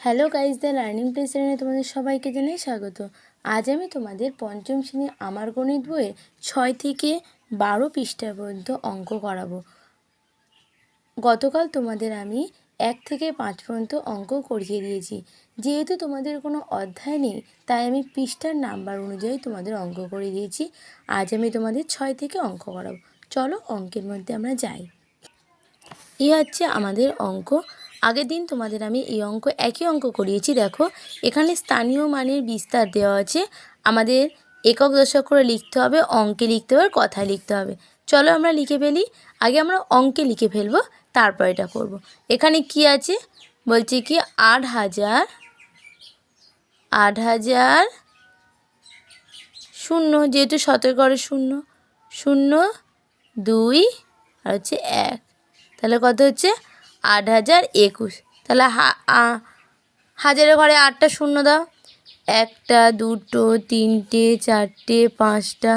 Hello guys the learning place চ্যানেলে তোমাদের সবাইকে জানাই স্বাগত। আজ আমি তোমাদের পঞ্চম শ্রেণি আমার গণিত বইয়ে ছয় থেকে বারো পৃষ্ঠা পর্যন্ত অঙ্ক করাবো। গতকাল তোমাদের আমি এক থেকে পাঁচ পর্যন্ত অঙ্ক করিয়ে দিয়েছি। যেহেতু তোমাদের কোনো অধ্যায় নেই, তাই আমি পৃষ্ঠার নাম্বার অনুযায়ী তোমাদের অঙ্ক করে দিয়েছি। আজ আমি তোমাদের ছয় থেকে অঙ্ক করাবো। চলো অঙ্কের মধ্যে আমরা যাই। এ হচ্ছে আমাদের অঙ্ক। আগের দিন তোমাদের আমি এই অঙ্ক, একই অঙ্ক করিয়েছি, দেখো। এখানে স্থানীয় মানের বিস্তার দেওয়া আছে। আমাদের একক দশক করে লিখতে হবে, অঙ্কে লিখতে হবে কথায় লিখতে হবে। চলো আমরা লিখে ফেলি। আগে আমরা অঙ্কে লিখে ফেলব তারপর এটা করব। এখানে কি আছে? বলছে কি, আট হাজার আট হাজার শূন্য, যেহেতু সতেরো করে শূন্য। শূন্য, দুই, আর হচ্ছে এক। তাহলে কত হচ্ছে? আট হাজার একুশ। তাহলে হাজারের ঘরে আটটা শূন্য দাও। একটা, দুটো, তিনটে, চারটে, পাঁচটা,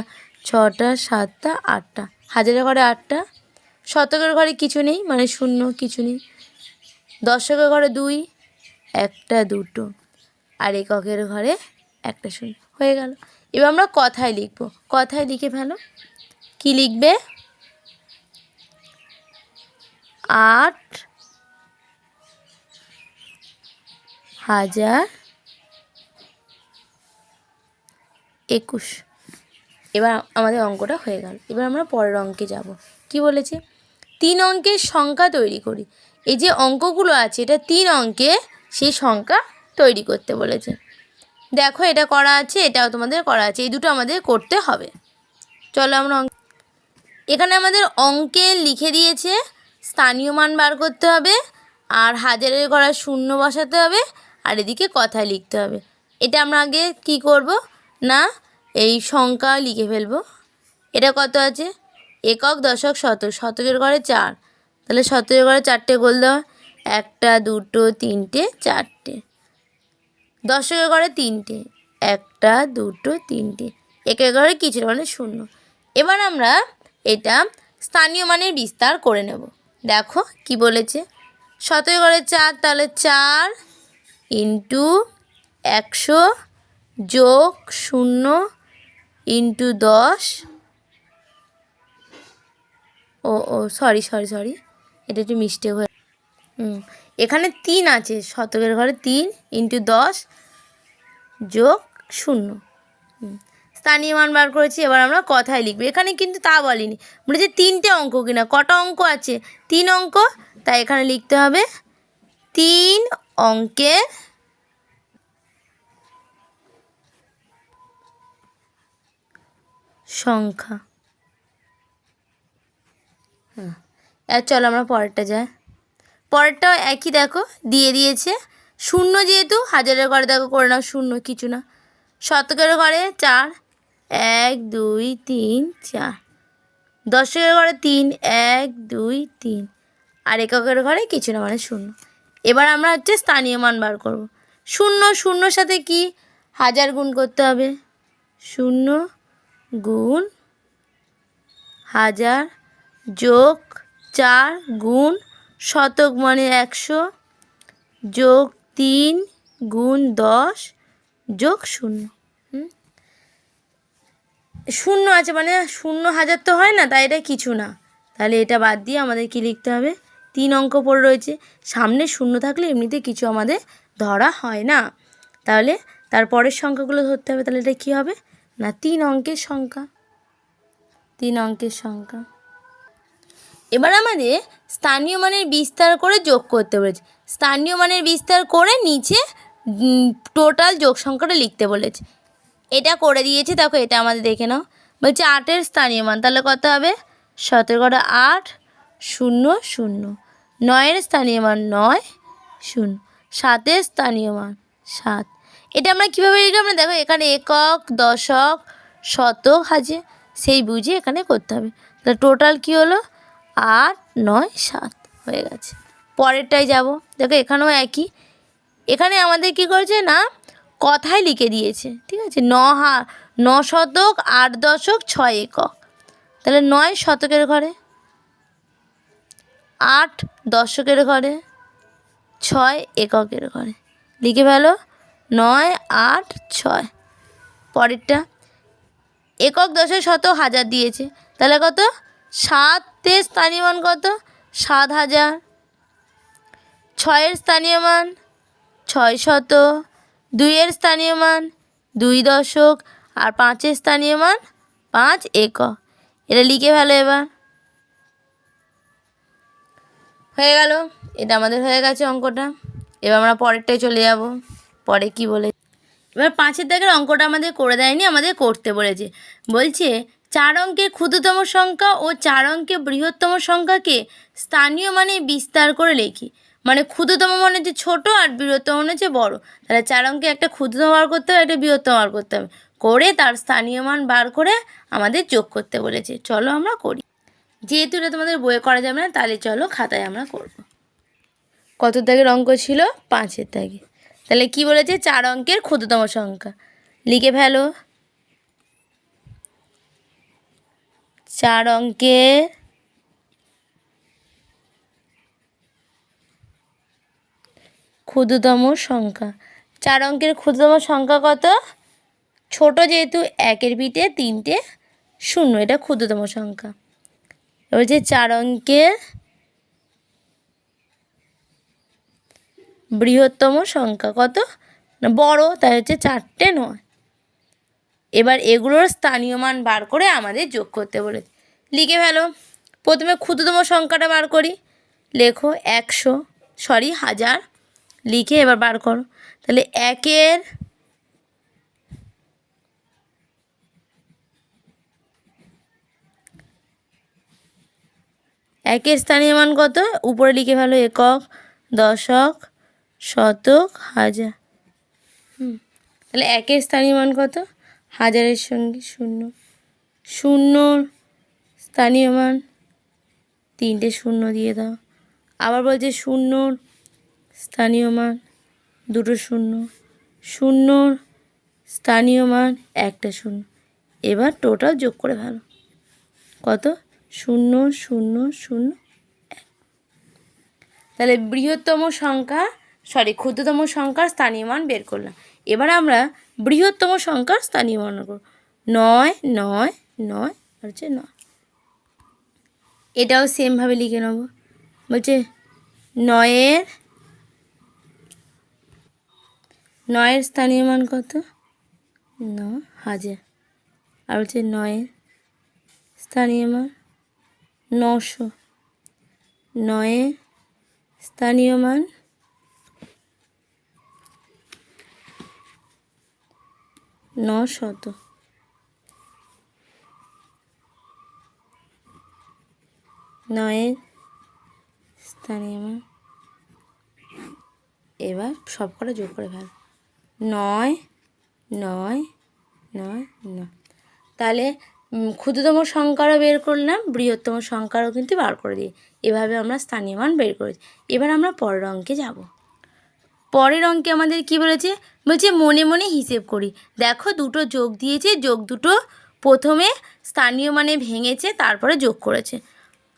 ছটা, সাতটা, আটটা। হাজারের ঘরে আটটা। শতকের ঘরে কিছু নেই মানে শূন্য কিছু নেই। দশকের ঘরে দুই, একটা, দুটো। আর এককের ঘরে একটা শূন্য। হয়ে গেল। এবার আমরা কথায় লিখব। কথায় লিখে ফেলো। কি লিখবে? আট হাজার একুশ। এবার আমাদের অঙ্কটা হয়ে গেল। এবার আমরা পরের অঙ্কে যাব। কি বলেছে? তিন অঙ্কের সংখ্যা তৈরি করি। এই যে অঙ্কগুলো আছে, এটা তিন অঙ্কে সেই সংখ্যা তৈরি করতে বলেছে। দেখো, এটা করা আছে, এটাও তোমাদের করা আছে। এই দুটো আমাদের করতে হবে। চলো আমরা অঙ্ক এখানে আমাদের অঙ্কে লিখে দিয়েছে, স্থানীয় মান বার করতে হবে, আর হাজারের গড়া শূন্য বসাতে হবে আর এদিকে কথায় লিখতে হবে। এটা আমরা আগে কি করব? না, এই সংখ্যা লিখে ফেলব। এটা কত আছে? একক দশক শতক, শতকের ঘরে চার। তাহলে শতকের ঘরে চারটে গোল দেওয়া একটা, দুটো, তিনটে, চারটে। দশকের ঘরে তিনটে। একটা, দুটো, তিনটে। একের ঘরে কিছু মানে শূন্য। এবার আমরা এটা স্থানীয় মানের বিস্তার করে নেব। দেখো কি বলেছে? সতেরো ঘরে চার, তাহলে চার ইন্টু একশো যোগ শূন্য ইন্টু দশ। ও ও সরি সরি সরি এটা একটু মিস্টেক হয়ে এখানে তিন আছে, শতকের ঘরে তিন ইন্টু দশ যোগ শূন্য। স্থানীয় মান বার করেছি, এবার আমরা কথায় লিখব। এখানে কিন্তু তা বলিনি। বলেছে তিনটে অঙ্ক কিনা, কটা অঙ্ক আছে? তিন অঙ্ক, তাই এখানে লিখতে হবে তিন অঙ্কের সংখ্যা। হ্যাঁ আর চলো আমরা পরেরটা যাই। পরেরটাও একই দেখো, দিয়ে দিয়েছে। শূন্য যেহেতু, হাজারের ঘরে দেখো করে নাও, শূন্য কিছু না। শতকের ঘরে চার, এক, দুই, তিন, চার। দশকের ঘরে তিন, এক, দুই, তিন। আর এককের ঘরে কিছু না মানে শূন্য। এবার আমরা হচ্ছে স্থানীয় মান বার করব। শূন্য, শূন্যর সাথে কি? হাজার গুণ করতে হবে। শূন্য গুণ হাজার যোগ চার গুণ শতক মানে একশো। যোগ তিন গুণ দশ যোগ শূন্য। শূন্য আছে মানে শূন্য হাজার তো হয় না, তাই এটা কিছু না। তাহলে এটা বাদ দিয়ে আমাদের কি লিখতে হবে? তিন অঙ্ক পড়ে রয়েছে। সামনে শূন্য থাকলে এমনিতে কিছু আমাদের ধরা হয় না। তাহলে তারপরের সংখ্যাগুলো ধরতে হবে, তাহলে এটা কী হবে? না, তিন অঙ্কের সংখ্যা। তিন অঙ্কের সংখ্যা। এবার আমাদের স্থানীয় মানের বিস্তার করে যোগ করতে বলেছে। স্থানীয় মানের বিস্তার করে নিচে টোটাল যোগ সংখ্যাটা লিখতে বলেছে। এটা করে দিয়েছে, দেখো এটা আমাদের দেখে নাও। বলছে আটের স্থানীয় মান, তাহলে কত হবে? সতেরো কটা আট। শূন্য শূন্য। নয়ের স্থানীয় মান নয়, শূন্য। সাতের স্থানীয় মান সাত। এটা আমরা কীভাবে লিখলাম না দেখো, এখানে একক, দশক, শতক হাজে সেই বুঝে এখানে করতে হবে। তাহলে টোটাল কী হলো? আট, নয়, সাত হয়ে গেছে। পরেরটায় যাব। দেখো, এখানেও একই। এখানে আমাদের কি করেছে না? কথায় লিখে দিয়েছে। ঠিক আছে? ন হা, ন শতক, আট দশক, ছয় একক। তাহলে নয় শতকের ঘরে আট দশকের ঘরে, ছয় এককের ঘরে। লিখে ফেলো, নয় আট ছয়। পরেরটা, একক দশে শত হাজার দিয়েছে। তাহলে কত? সাতে স্থানীয় মান কত? সাত হাজার। ছয়ের স্থানীয় মান, ছয় শত। দুইয়ের স্থানীয় মান, দুই দশক। আর পাঁচের স্থানীয় মান, পাঁচ একক। এটা লিখে ফেলো এবার। হয়ে গেল। এটা আমাদের হয়ে গেছে অঙ্কটা। এবার আমরা পরেরটায় চলে যাব। পরে কি বলে এবার পাঁচের দাগের অঙ্কটা আমাদের করে দেয়নি, আমাদের করতে বলেছে। বলছে, চার অঙ্কের ক্ষুদ্রতম সংখ্যা ও চার অঙ্কের বৃহত্তম সংখ্যাকে স্থানীয় মানে বিস্তার করে লেখি। মানে ক্ষুদ্রতম মানে হচ্ছে ছোটো আর বৃহত্তম মানে হচ্ছে বড়। তাহলে চার অঙ্কে একটা ক্ষুদ্রতম বার করতে হবে, একটা বৃহত্তম বার করতে হবে। করে তার স্থানীয় মান বার করে আমাদের যোগ করতে বলেছে। চলো আমরা করি। যেহেতু এটা তোমাদের বইয়ে করা যাবে না, তাহলে চলো খাতায় আমরা করব। কত দাগের অঙ্ক ছিল পাঁচের দাগে। তাহলে কি বলেছে? চার অঙ্কের ক্ষুদ্রতম সংখ্যা। লিখে ফেলো। চার অঙ্কের ক্ষুদ্রতম সংখ্যা। চার অঙ্কের ক্ষুদ্রতম সংখ্যা কত? ছোট যেহেতু একের পিঠে তিনটে শূন্য, এটা ক্ষুদ্রতম সংখ্যা। এবার যে চার অঙ্কের বৃহত্তম সংখ্যা কত? না, বড়, তাই হচ্ছে চারটে নয়। এবার এগুলোর স্থানীয় মান বার করে আমাদের যোগ করতে বলেছে। লিখে ফেলো। প্রথমে ক্ষুদ্রতম সংখ্যাটা বার করি। লেখো একশো সরি হাজার। লিখে এবার বার করো। তাহলে একের একের স্থানীয় মান কত? উপরে লিখে ভালো একক, দশক, শতক, হাজার। হুম, তাহলে একের স্থানীয় মান কত? হাজারের সঙ্গে শূন্য। শূন্য স্থানীয় মান তিনটে শূন্য দিয়ে দাও। আবার বলছে শূন্যর স্থানীয় মান দুটো শূন্য। শূন্য স্থানীয় মান একটা শূন্য। এবার টোটাল যোগ করে ভালো কত? শূন্য শূন্য শূন্য তাহলে বৃহত্তম সংখ্যা সরি ক্ষুদ্রতম সংখ্যার স্থানীয় মান বের করলাম। এবার আমরা বৃহত্তম সংখ্যার স্থানীয় মান করব। নয় নয় নয়, হচ্ছে নয়। এটাও সেমভাবে লিখে নেব। বলছে নয়ের নয়ের স্থানীয় মান কত? ন, হাজার। আর হচ্ছে নয়ের স্থানীয় মান? নশো। নয়ে স্থানীয় মান? নশত। নয়ের স্থানীয় মান? এবার সব কটা যোগ করে ফেল। নয় নয় নয় নয়। তাহলে ক্ষুদ্রতম সংখ্যারও বের করলাম, বৃহত্তম সংখ্যারও কিন্তু বার করে দিই। এভাবে আমরা স্থানীয় মান বের করেছি। এবার আমরা পরের অঙ্কে যাব। পরের অঙ্কে আমাদের কি বলেছে? বলছে, মনে মনে হিসেব করি। দেখো, দুটো যোগ দিয়েছে, যোগ দুটো প্রথমে স্থানীয় মানে ভেঙেছে, তারপরে যোগ করেছে।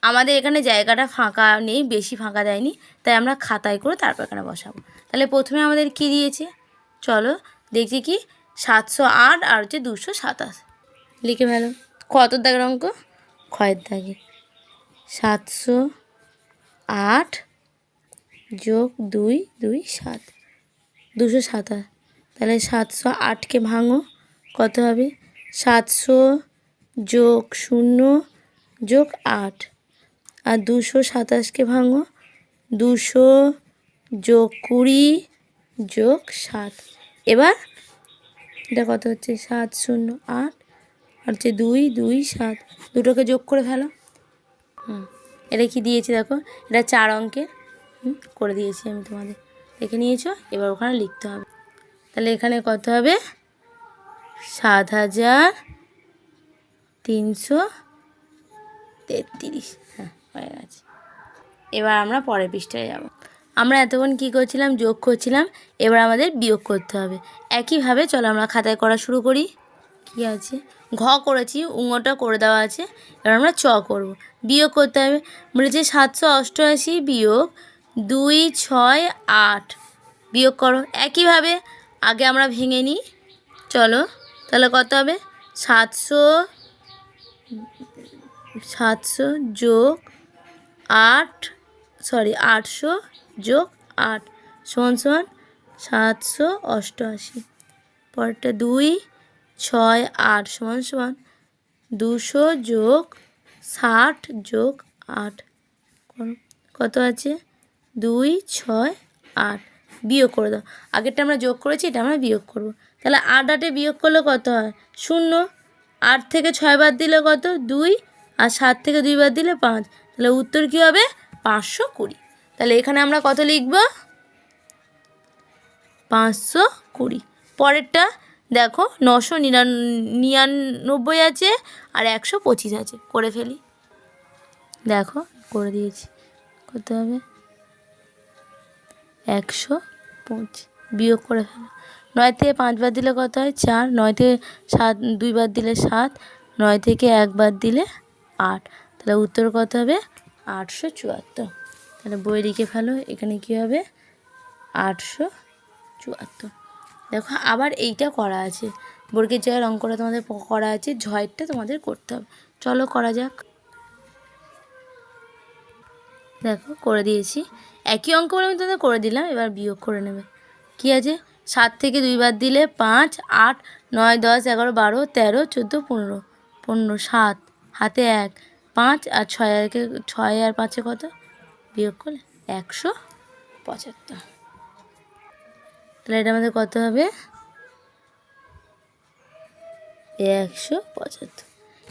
আমাদের এখানে জায়গাটা ফাঁকা নেই, বেশি ফাঁকা দেয়নি, তাই আমরা খাতায় করে তারপর এখানে বসাবো। তাহলে প্রথমে আমাদের কি দিয়েছে? চলো দেখছি কি? সাতশো আট আর হচ্ছে দুশো সাতাশ। লিখে ফেলো। কত দাগের অঙ্ক? ক্ষয়ের দাগে। সাতশো আট যোগ দুই দুই সাত। দুশো সাতাশ। তাহলে সাতশো আটকে ভাঙো, কত হবে? সাতশো যোগ শূন্য যোগ আট। আর দুশো সাতাশকে ভাঙো, দুশো যোগ কুড়ি যোগ সাত। এবার এটা কত হচ্ছে? সাত শূন্য আট হচ্ছে দুই দুই, সাত। দুটোকে যোগ করে ফেলো। হুম, এটা কি দিয়েছি দেখো? এটা চার অঙ্কের। করে দিয়েছি আমি তোমাদের। দেখে নিয়েছো? এবার ওখানে লিখতে হবে। তাহলে এখানে কত হবে? সাত হাজার তিনশো তেত্রিশ। হ্যাঁ হয়ে গেছে। এবার আমরা পরের পৃষ্ঠায় যাব। আমরা এতক্ষণ কী করছিলাম? যোগ করছিলাম। এবার আমাদের বিয়োগ করতে হবে। একইভাবে চলো আমরা খাতায় করা শুরু করি। কি আছে? ঘ করেছি, উঙোটা করে দেওয়া আছে, এবার আমরা চ করব। বিয়োগ করতে হবে। বলেছে সাতশো অষ্টআশি বিয়োগ দুই ছয় আট বিয়োগ করো। একইভাবে আগে আমরা ভেঙে নিই। চলো, তাহলে কত হবে? সাতশো সাতশো যোগ আট সরি আটশো যোগ আট, সমান সমান সাতশো অষ্টআশি। পরেরটা দুই ছয় আট সমান সমান দুশো যোগ ষাট যোগ আট। কত আছে? দুই, ছয়, আট। বিয়োগ করে দাও। আগেরটা আমরা যোগ করেছি, এটা আমরা বিয়োগ করব। তাহলে আট আটে বিয়োগ করলে কত হয়? শূন্য। আট থেকে ছয় বাদ দিলে কত? দুই। আর সাত থেকে দুই বাদ দিলে পাঁচ। তাহলে উত্তর কী হবে? পাঁচশো কুড়ি। তাহলে এখানে আমরা কত লিখব? পাঁচশো কুড়ি। পরেরটা? দেখো, নশো নিরান, নিরানব্বই আছে আর একশো পঁচিশ আছে। করে ফেলি। দেখো, করে দিয়েছি। কত হবে। একশো পঁচিশ। বিয়োগ করে ফেলো। নয় থেকে পাঁচ বার দিলে কত হয়? চার। নয় থেকে সাত, দুই বার দিলে সাত। নয় থেকে একবার দিলে আট। তাহলে উত্তর কত হবে? আটশো চুয়াত্তর। তাহলে বই লিখে ফেলো। এখানে কী হবে? আটশো চুয়াত্তর। দেখো, আবার এইটা করা আছে। বর্গের জায়গার অঙ্কটা তোমাদের করা আছে, ঝয়েরটা তোমাদের করতে হবে। চলো করা যাক। দেখো, করে দিয়েছি। একই অঙ্ক বলে আমি তোমাদের করে দিলাম, এবার বিয়োগ করে নেবে। কী আছে? সাত থেকে দুইবার দিলে পাঁচ, আট, নয়, দশ, এগারো, বারো, তেরো, চোদ্দ, পনেরো। পনেরো, সাত, হাতে এক, পাঁচ আর ছয় আর ছয় আর পাঁচে কত? বিয়োগ করলে একশো পঁচাত্তর। তাহলে এটা আমাদের কত হবে? একশো পঁচাত্তর।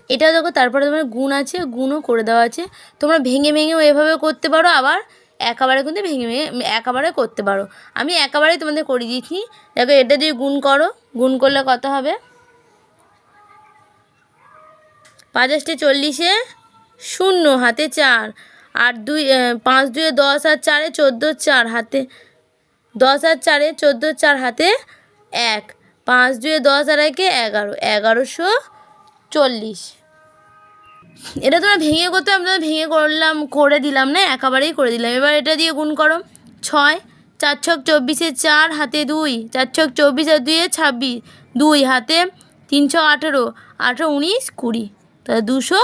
এটা দেখো, তারপরে তোমার গুণ আছে, গুণও করে দেওয়া আছে। তোমরা ভেঙে ভেঙেও এভাবে করতে পারো, আবার একেবারে কিন্তু ভেঙে ভেঙে, একেবারে করতে পারো। আমি একেবারেই তোমাদের করে দিয়েছি। দেখো, এটা দিয়ে গুণ করো। গুণ করলে কত হবে? পাঁচাশটি চল্লিশে শূন্য, হাতে চার। আর দুই পাঁচ দুয়ে দশ আর চারে চোদ্দ, চার হাতে দশ আর চারে চোদ্দ চার হাতে এক। পাঁচ দুয়ে দশ আর একে এগারো। এগারোশো চল্লিশ। এটা তোমরা ভেঙে করতে আমি তোমাদের ভেঙে করলাম, করে দিলাম না, একেবারেই করে দিলাম। এবার এটা দিয়ে গুণ করো। ছয়, চার ছক চব্বিশে চার, হাতে দুই। চার ছক চব্বিশ আর দুইয়ে ছাব্বিশ। দুই হাতে তিনশো আঠেরো। আঠেরো উনিশ, কুড়ি। তাহলে দুশো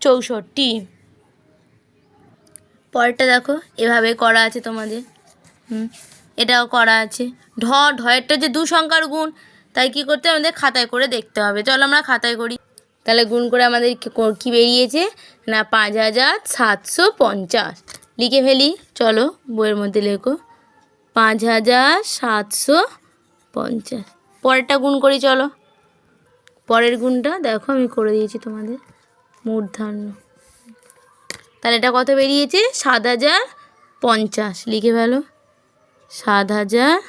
চৌষট্টি। পরেরটা দেখো, এভাবে করা আছে তোমাদের। হুম। এটাও করা আছে। ঢ, ঢয়েরটা যে দু সংখ্যার গুণ, তাই কি করতে আমাদের খাতায় করে দেখতে হবে। চলো আমরা খাতায় করি। তাহলে গুণ করে আমাদের কি বেরিয়েছে? না, পাঁচ হাজার সাতশো পঞ্চাশ। লিখে ফেলি। চলো, বইয়ের মধ্যে লেখো। পাঁচ হাজার সাতশো পঞ্চাশ। পরেরটা গুণ করি, চলো। পরের গুণটা দেখো, আমি করে দিয়েছি তোমাদের। মূর্ধান্য। তাহলে এটা কত বেরিয়েছে? সাত হাজার পঞ্চাশ। লিখে ফেলো। সাত হাজার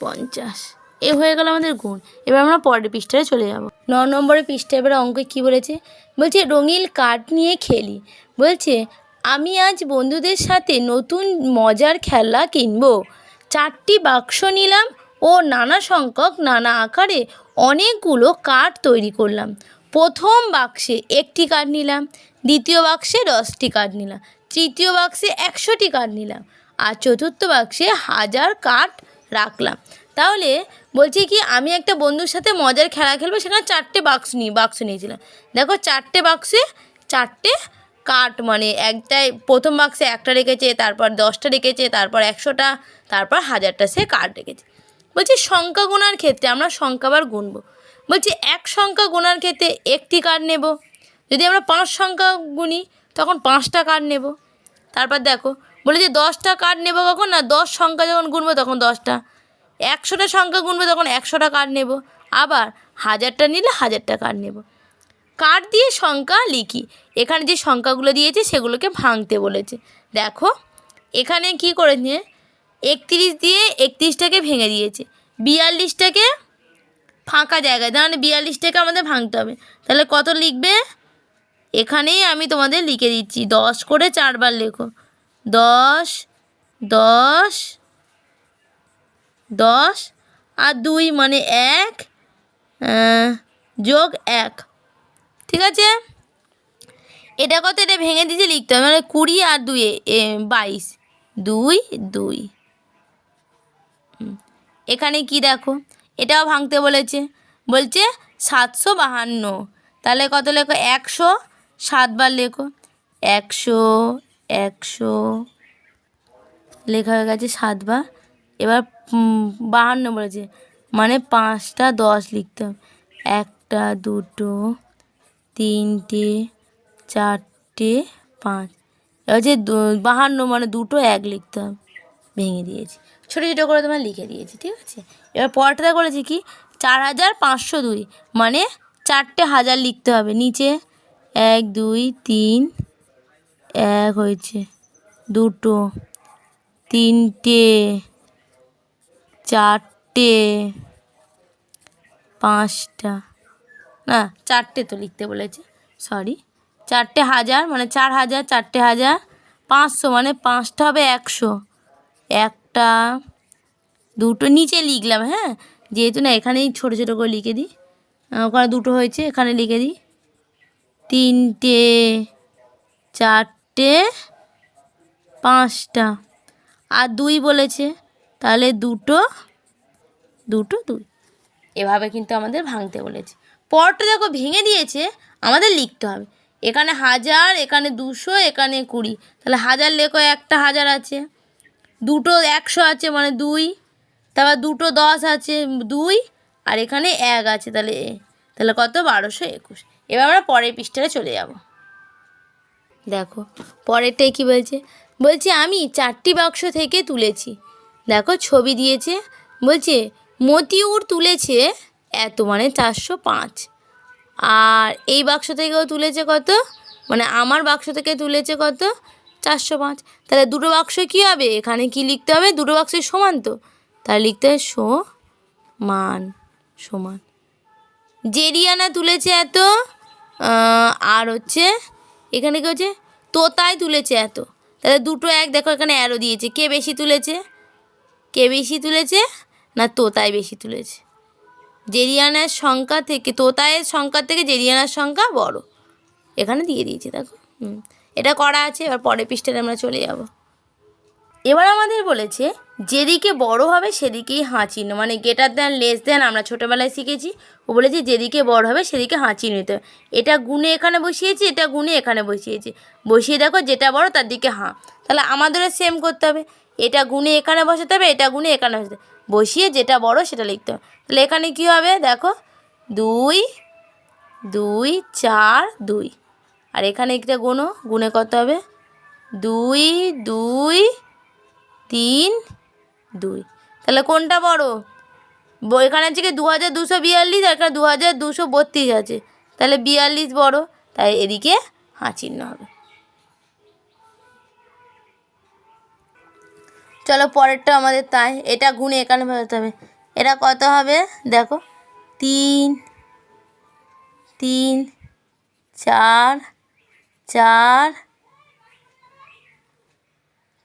পঞ্চাশ। এ হয়ে গেল আমাদের গুণ। এবার আমরা পরের পৃষ্ঠায় চলে যাব। ন নম্বরের পৃষ্ঠায় এবার অঙ্কে কী বলেছে? বলছে, রঙিন কাঠ নিয়ে খেলি। বলছে, আমি আজ বন্ধুদের সাথে নতুন মজার খেলা কিনব। চারটি বাক্স নিলাম ও নানা সংখ্যক নানা আকারে অনেকগুলো কাঠ তৈরি করলাম। প্রথম বাক্সে একটি কাঠ নিলাম, দ্বিতীয় বাক্সে দশটি কাঠ নিলাম, তৃতীয় বাক্সে একশোটি কাঠ নিলাম। আর চতুর্থ বাক্সে হাজার কাঠ রাখলাম। তাহলে বলছি কি, আমি একটা বন্ধুর সাথে মজার খেলা খেলব, সেখানে চারটে বাক্স নিই বাক্স নিয়েছিলাম। দেখো, চারটে বাক্সে চারটে কাঠ মানে একটাই প্রথম বাক্সে একটা রেখেছে, তারপর দশটা রেখেছে, তারপর একশোটা, তারপর হাজারটা সে কাঠ রেখেছে। বলছি, সংখ্যা গোনার ক্ষেত্রে আমরা সংখ্যাবার গুনবো। বলছি, এক সংখ্যা গোনার ক্ষেত্রে একটি কার্ড নেব। যদি আমরা পাঁচ সংখ্যা গুনি, তখন পাঁচটা কার্ড নেব। তারপর দেখো বলে যে দশটা কার্ড নেব কখন? না, দশ সংখ্যা যখন গুনবো তখন দশটা। একশোটা সংখ্যা গুনবো তখন একশোটা কার্ড নেব। আবার হাজারটা নিলে হাজারটা কার্ড নেব। কার্ড দিয়ে সংখ্যা লিখি। এখানে যে সংখ্যাগুলো দিয়েছে সেগুলোকে ভাঙতে বলেছে। দেখো, এখানে কি করেছে? একত্রিশ দিয়ে একত্রিশটাকে ভেঙে দিয়েছে। বিয়াল্লিশটাকে ফাঁকা জায়গায় তাহলে বিয়াল্লিশটাকে আমাদের ভাঙতে হবে। তাহলে কত লিখবে? এখানেই আমি তোমাদের লিখে দিচ্ছি। দশ করে চারবার লেখো। দশ দশ দশ, আর দুই মানে এক যোগ এক। ঠিক আছে? এটা কত? এটা ভেঙে দিতে লিখতে হবে। মানে কুড়ি আর দুই বাইশ। দুই দুই। এখানে কি দেখো? এটাও ভাঙতে বলেছে। বলছে সাতশো বাহান্ন। তাহলে কত লেখো? একশো। সাতবার লেখো। একশো একশো লেখা হয়ে গেছে সাতবার। এবার বাহান্ন বলেছে। মানে পাঁচটা দশ লিখতে হবে। একটা, দুটো, তিনটে, চারটে, পাঁচ। এবার যে বাহান্ন মানে দুটো এক লিখতে হবে। ভেঙে দিয়েছি। ছোটো ছোটো করে তোমার লিখে দিয়েছি, ঠিক আছে? এবার পরটা করেছি কি? চার হাজার পাঁচশো দুই। মানে চারটে হাজার লিখতে হবে নিচে। এক, দুই, তিন এক হয়েছে। দুটো, তিনটে, চারটে, পাঁচটা। না, চারটে তো লিখতে বলেছে সরি চারটে হাজার মানে চার হাজার, চারটে হাজার, পাঁচশো মানে পাঁচটা হবে একশো। একটা, দুটো নিচে লিখলাম হ্যাঁ? যেহেতু না, এখানেই ছোটো ছোটো করে লিখে দিই। ওখানে দুটো হয়েছে, এখানে লিখে দিই। তিনটে, চারটে পাঁচটা। আর দুই বলেছে, তাহলে দুটো দুটো দুই। এভাবে কিন্তু আমাদের ভাঙতে বলেছে। পরটা দেখো ভেঙে দিয়েছে, আমাদের লিখতে হবে। এখানে হাজার, এখানে দুশো, এখানে কুড়ি। তাহলে হাজার লেখো, একটা হাজার আছে। দুটো একশো আছে মানে দুই। তারপর দুটো দশ আছে, দুই। আর এখানে এক আছে, তাহলে। তাহলে কত? বারোশো একুশ। এবার আমরা পরের পৃষ্ঠায় চলে যাব। দেখো পরেরটাই কি বলছে? বলছে, আমি চারটি বাক্স থেকে তুলেছি। দেখো, ছবি দিয়েছে, বলছে, মতিউর তুলেছে এত মানে চারশো পাঁচ। আর এই বাক্স থেকেও তুলেছে কত? মানে আমার বাক্স থেকে তুলেছে কত? চারশো পাঁচ। তাহলে দুটো বাক্স কী হবে? এখানে কি লিখতে হবে? দুটো বাক্সই সমান তো। তাহলে লিখতে হবে সমান সমান। জেরিয়ানা তুলেছে এত আর হচ্ছে এখানে কী হচ্ছে তোতায় তুলেছে এত। তাহলে দুটো এক দেখো, এখানে অ্যারো দিয়েছে। কে বেশি তুলেছে? কে বেশি তুলেছে? না তোতায় বেশি তুলেছে। জেরিয়ানার সংখ্যা থেকে তোতায়ের সংখ্যা থেকে জেরিয়ানার সংখ্যা বড়। এখানে দিয়ে দিয়েছে, দেখো। হুম। এটা করা আছে, এবার পরের পৃষ্ঠে আমরা চলে যাব। এবার আমাদের বলেছে, যেদিকে বড় হবে সেদিকেই হাঁ চিহ্ন। মানে গেটার দেন লেস দেন আমরা ছোটোবেলায় শিখেছি। ও বলেছে, যেদিকে বড় হবে সেদিকে হাঁ চিহ্ন নিতে এটা গুণে এখানে বসিয়েছি, এটা গুণে এখানে বসিয়েছি। বসিয়ে দেখো যেটা বড় তার দিকে হাঁ। তাহলে আমাদেরও সেম করতে হবে। এটা গুণে এখানে বসাতে হবে, এটা গুণে এখানে বসাতে বসিয়ে যেটা বড় সেটা লিখতে হবে। তাহলে এখানে কী হবে? দেখো, দুই দুই, চার, দুই। আর এখানে একটা গুণো গুণে কত হবে? দুই দুই তিন, দুই। তাহলে কোনটা বড়? এখানে আছে কি দু হাজার দুশো বিয়াল্লিশ আর এখানে দু হাজার দুশো বত্রিশ আছে। তাহলে বিয়াল্লিশ বড়, তাই এদিকে হাঁ চিহ্ন হবে। চলো পরেরটা আমাদের তাই, এটা গুণে এখানে বসাতে হবে। এটা কত হবে? দেখো, তিন তিন, চার চার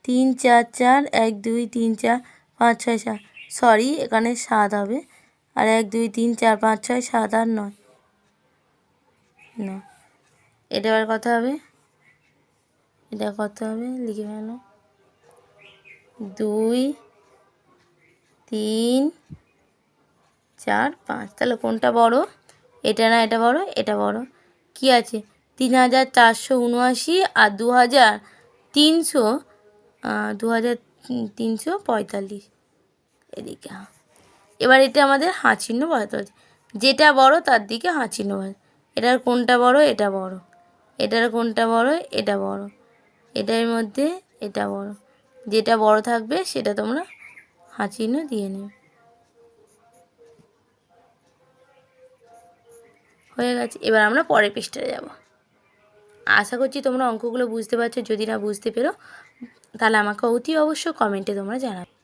তিন চার চার, এক, দুই, তিন, চার, পাঁচ, ছয়, সাত। সরি এখানে সাত হবে। আর এক, দুই, তিন, চার, পাঁচ, ছয়, সাত, আট, নয়। নয় এটা এবার কত হবে? এটা কত হবে? লিখে ফেলো। দুই, তিন, চার, পাঁচ। তাহলে কোনটা বড়? এটা না, এটা বড় এটা বড়। কি আছে? তিন হাজার চারশো উনআশি আর দু হাজার তিনশো দু হাজার তিনশো পঁয়তাল্লিশ। এদিকে এবার এটা আমাদের হাঁ চিহ্ন হচ্ছে। যেটা বড়, তার দিকে হাঁ চিহ্ন এটার কোনটা বড়, এটা বড়। এটার কোনটা বড়, এটা বড়। এটার মধ্যে এটা বড়। যেটা বড় থাকবে, সেটা তোমরা হাঁ চিহ্ন দিয়ে নেবে। হয়ে গেছে। এবার আমরা পরের পৃষ্ঠায় যাব। আশা করছি তোমরা অঙ্কগুলো বুঝতে পারছ। যদি না বুঝতে পেরো তাহলে আমাকে অতি অবশ্য কমেন্টে তোমরা জানাবে।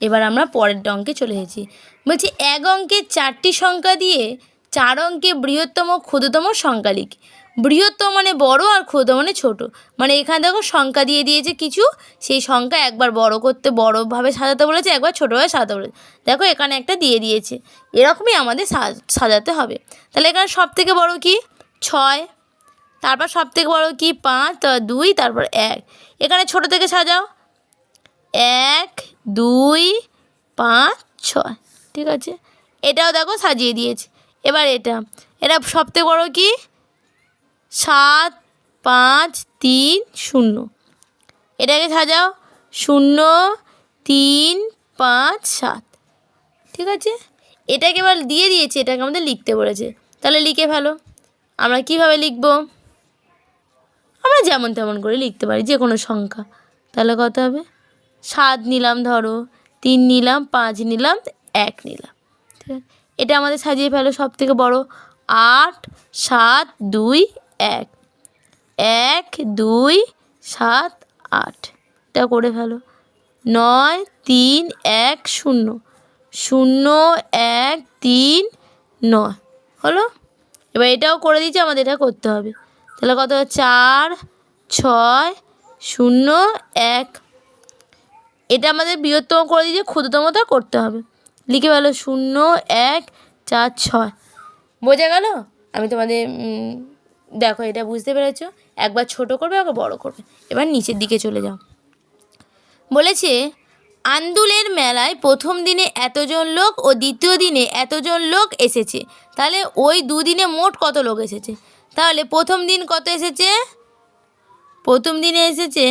এবার আমরা পরের অঙ্কে চলে এসেছি। বলছি, এক অঙ্কে চারটি সংখ্যা দিয়ে চার অঙ্কে বৃহত্তম ক্ষুদ্রতম সংখ্যা লিখি। বৃহত্তম মানে বড় আর ক্ষুদ্র মানে ছোট। মানে এখানে দেখো সংখ্যা দিয়ে দিয়েছে কিছু, সেই সংখ্যা একবার বড় করতে বড়োভাবে সাজাতে বলেছে, একবার ছোটোভাবে সাজাতে বলেছে। দেখো এখানে একটা দিয়ে দিয়েছে। এরকমই আমাদের সাজ- সাজাতে হবে। তাহলে এখানে সব থেকে বড় কি? ছয় তারপর সব থেকে বড়ো কি? পাঁচ দুই, তারপর এক। এখানে ছোট থেকে সাজাও। এক, দুই, পাঁচ, ছয়। ঠিক আছে? এটাও দেখো সাজিয়ে দিয়েছে। এবার এটা। এটা সবথেকে বড় কি? সাত, পাঁচ, তিন, শূন্য। এটাকে সাজাও। শূন্য, তিন, পাঁচ, সাত। ঠিক আছে? এটাকে এবার দিয়ে দিয়েছে। এটাকে আমাদের লিখতে বলেছে। তাহলে লিখে ফেলো। আমরা কীভাবে লিখব? আমরা যেমন তেমন করে লিখতে পারি, যে কোনো সংখ্যা। তাহলে কত হবে? সাত নিলাম ধরো, তিন নিলাম, পাঁচ নিলাম, এক নিলাম। ঠিক আছে? এটা আমাদের সাজিয়ে ফেলো সব থেকে বড়ো। আট, সাত, দুই, এক। এক, দুই, সাত, আট। এটা করে ফেলো। নয়, তিন, এক, শূন্য। শূন্য, এক, তিন, নয়। হলো? এবার এটাও করে দিচ্ছি আমাদের এটা করতে হবে। তাহলে কত চার, ছয়, শূন্য, এক। এটা আমাদের বৃহত্তম করে দিয়েছে ক্ষুদ্রতমটা করতে হবে। লিখে ফেলো, শূন্য, এক, চার, ছয়। বোঝা গেল? আমি তোমাদের দেখো, এটা বুঝতে পেরেছ? একবার ছোট করবে, একবার বড় করবে। এবার নিচের দিকে চলে যাও। বলেছে, আন্দুলের মেলায় প্রথম দিনে এতজন লোক ও দ্বিতীয় দিনে এতজন লোক এসেছে। তাহলে ওই দুদিনে মোট কত লোক এসেছে? তাহলে প্রথম দিন কত এসেছে? প্রথম দিনে এসেছে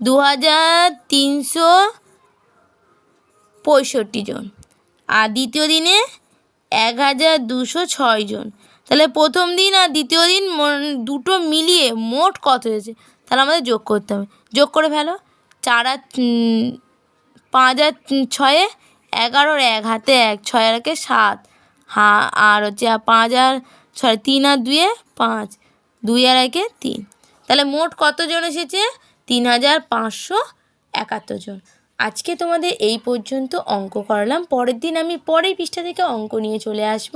দু হাজার তিনশো পঁয়ষট্টি জন। আর দ্বিতীয় দিনে এক হাজার দুশো ছয় জন। তাহলে প্রথম দিন আর দ্বিতীয় দিন দুটো মিলিয়ে মোট কত হয়েছে? তাহলে আমাদের যোগ করতে হবে। যোগ করে ফেলো। চার আর পাঁচ আর ছয়ে এগারোর এক, হাতে এক, ছয় আর সাত। হা আর হচ্ছে পাঁচ আর ছয়, তিন আর দুয়ে পাঁচ, দুই আর একে তিন। তাহলে মোট কতজন এসেছে? তিন হাজার পাঁচশো একাত্তর জন। আজকে তোমাদের এই পর্যন্ত অঙ্ক করালাম। পরের দিন আমি পরেই পৃষ্ঠা থেকে অঙ্ক নিয়ে চলে আসব।